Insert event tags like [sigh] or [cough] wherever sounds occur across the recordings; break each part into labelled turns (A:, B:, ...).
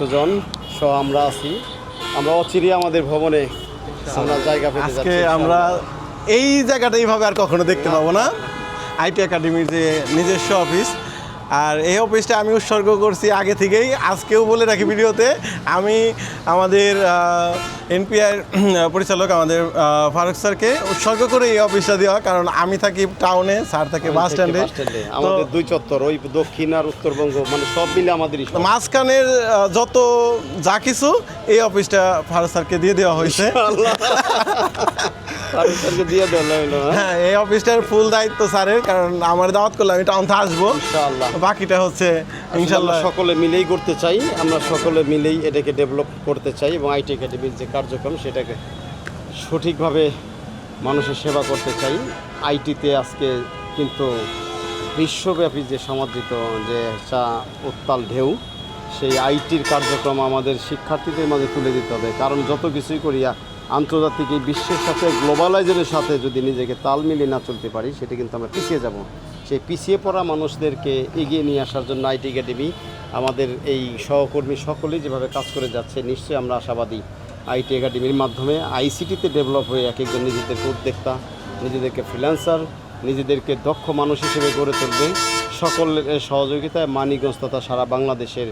A: সুজন সহ আমরা আছি। আমরা অচিরে আমাদের ভবনে আমরা জায়গা পেতে
B: আজকে আমরা এই জায়গাটা এইভাবে আর কখনো দেখতে পাবো না। আইটি একাডেমির যে নিজস্ব অফিস আর এই অফিসটা আমি উৎসর্গ করছি আগে থেকেই। আজকেও বলে রাখি ভিডিওতে আমি আমাদের এনপিআর পরিচালক আমাদের ফারুক স্যারকে উৎসর্গ করে এই অফিসটা দেওয়া কারণ আমি থাকি টাউনে স্যার থাকে বাস স্ট্যান্ডে
A: আমাদের দুই চত্বর ওই দক্ষিণ আর উত্তরবঙ্গ মানে সব মিলে আমাদের
B: মাঝখানের যত যা কিছু এই অফিসটা ফারুক স্যারকে দিয়ে দেওয়া হয়েছে। [laughs]
A: দিয়ে দেওয়া হলো হ্যাঁ?
B: হ্যাঁ এই অফিসটার ফুল দায়িত্ব স্যারের কারণ আমার দাওয়াত করলে আমি টাউন আসব।
A: ইনশাআল্লাহ।
B: বাকিটা হচ্ছে
A: ইনশাল্লাহ
B: ইনশাল্লাহ
A: সকলে মিলেই করতে চাই আমরা সকলে মিলেই এটাকে ডেভেলপ করতে চাই এবং আইটি একাডেমির যে কার্যক্রম সেটাকে সঠিকভাবে মানুষের সেবা করতে চাই। আইটিতে আজকে কিন্তু বিশ্বব্যাপী যে সমাদৃত যে একটা উত্তাল ঢেউ সেই আইটির কার্যক্রম আমাদের শিক্ষার্থীদের মাঝে তুলে দিতে হবে। কারণ যত কিছুই করিয়া আন্তর্জাতিক এই বিশ্বের সাথে গ্লোবালাইজের সাথে যদি নিজেকে তাল মিলিয়ে না চলতে পারি, সেটা কিন্তু আমরা পিছিয়ে যাব। সেই পিছিয়ে পড়া মানুষদেরকে এগিয়ে নিয়ে আসার জন্য আইটি একাডেমি, আমাদের এই সহকর্মী সকলেই যেভাবে কাজ করে যাচ্ছে, নিশ্চয়ই আমরা আশাবাদী আইটি একাডেমির মাধ্যমে। আইসিটিতে ডেভেলপ হয়ে এক একজন নিজেদেরকে উদ্যোক্তা, নিজেদেরকে ফ্রিল্যান্সার, নিজেদেরকে দক্ষ মানুষ হিসেবে গড়ে তুলবে। সকলের সহযোগিতায় মানিকগঞ্জ তথা সারা বাংলাদেশের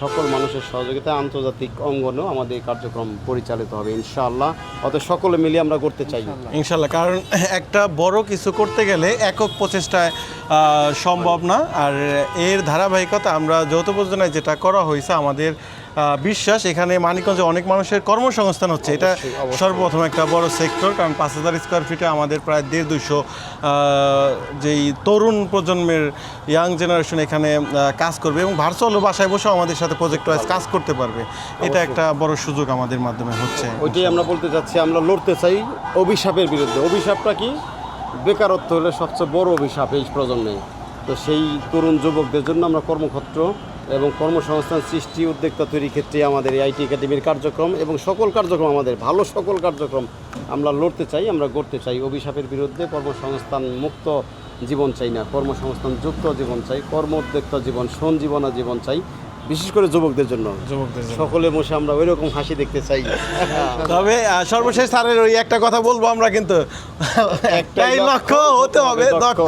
A: সকল মানুষের সহযোগিতায় আন্তর্জাতিক অঙ্গনেও আমাদের এই কার্যক্রম পরিচালিত হবে, ইনশাআল্লাহ। অত সকলে মিলে আমরা করতে চাই।
B: ইনশাআল্লাহ। কারণ একটা বড় কিছু করতে গেলে একক প্রচেষ্টায় সম্ভব না। আর এর ধারাবাহিকতা আমরা যৌথ প্রযোজনায় যেটা করা হয়েছে, আমাদের বিশ্বাস এখানে মানিকগঞ্জে অনেক মানুষের কর্মসংস্থান হচ্ছে। এটা। সর্বপ্রথম একটা বড় সেক্টর কারণ পাঁচ হাজার স্কোয়ার ফিটে আমাদের প্রায় দেড় দুশো যেই তরুণ প্রজন্মের ইয়াং জেনারেশন এখানে কাজ করবে এবং ভার্চুয়াল বাসায় বসেও আমাদের সাথে প্রজেক্ট ওয়াইজ কাজ করতে পারবে। এটা একটা বড় সুযোগ আমাদের মাধ্যমে হচ্ছে।
A: ওইটাই আমরা বলতে চাচ্ছি আমরা লড়তে চাই অভিশাপের বিরুদ্ধে। অভিশাপটা কি? বেকারত্ব হলে সবচেয়ে বড় অভিশাপ এই প্রজন্মে। তো সেই তরুণ যুবকদের জন্য আমরা কর্মক্ষেত্র এবং কর্মসংস্থান সৃষ্টি উদ্যোক্তা তৈরির ক্ষেত্রে আমাদের এই আইটি একাডেমির কার্যক্রম এবং সকল কার্যক্রম আমাদের ভালো সকল কার্যক্রম আমরা লড়তে চাই আমরা করতে চাই। অভিশাপের বিরুদ্ধে কর্মসংস্থান মুক্ত জীবন চাই না কর্মসংস্থান যুক্ত জীবন চাই কর্ম উদ্যোক্তা জীবন সঞ্জীবনা জীবন চাই বিশেষ করে যুবকদের জন্য।
B: যুবকদের
A: সকলে বসে আমরা ওই রকম হাসি দেখতে চাই।
B: তবে সর্বশেষ স্যারের ওই একটা কথা বলব আমরা কিন্তু। একটাই লক্ষ্য হতে হবে দক্ষ